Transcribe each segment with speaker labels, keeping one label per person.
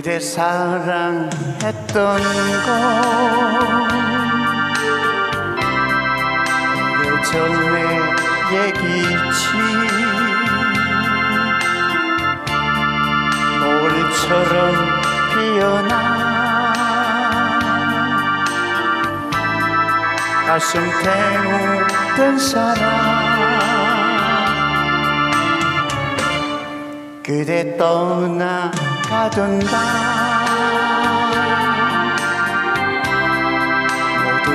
Speaker 1: 그대 사랑했던 거. 예전의 얘기지. 노을처럼 피어나. 가슴 태우던 사랑 그대 떠나 가던 밤 모두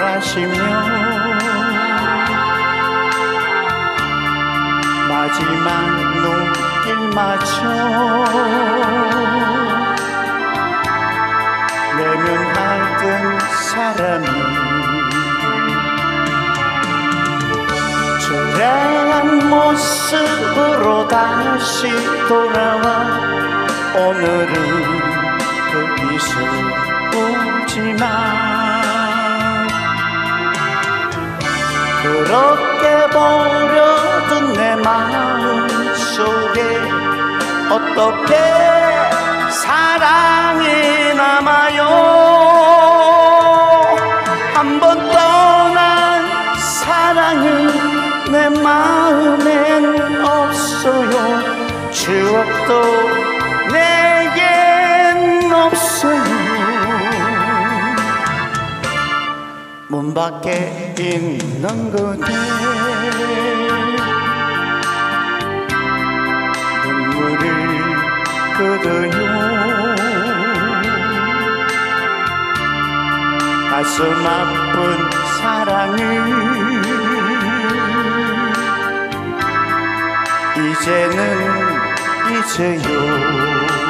Speaker 1: 잊으라시며 마지막 눈길마저 외면하던 사람이 모습으로 다시 돌아와. 오늘은 거기서 울지만. 그렇게 버려둔 내 마음 속에 어떻게 사랑이 남아요 내 마음엔 없어요. 추억도 내겐 없어요. 문 밖에 있는 그대 눈물을 끄어요. 가슴 아픈 사랑을 이제는 잊어요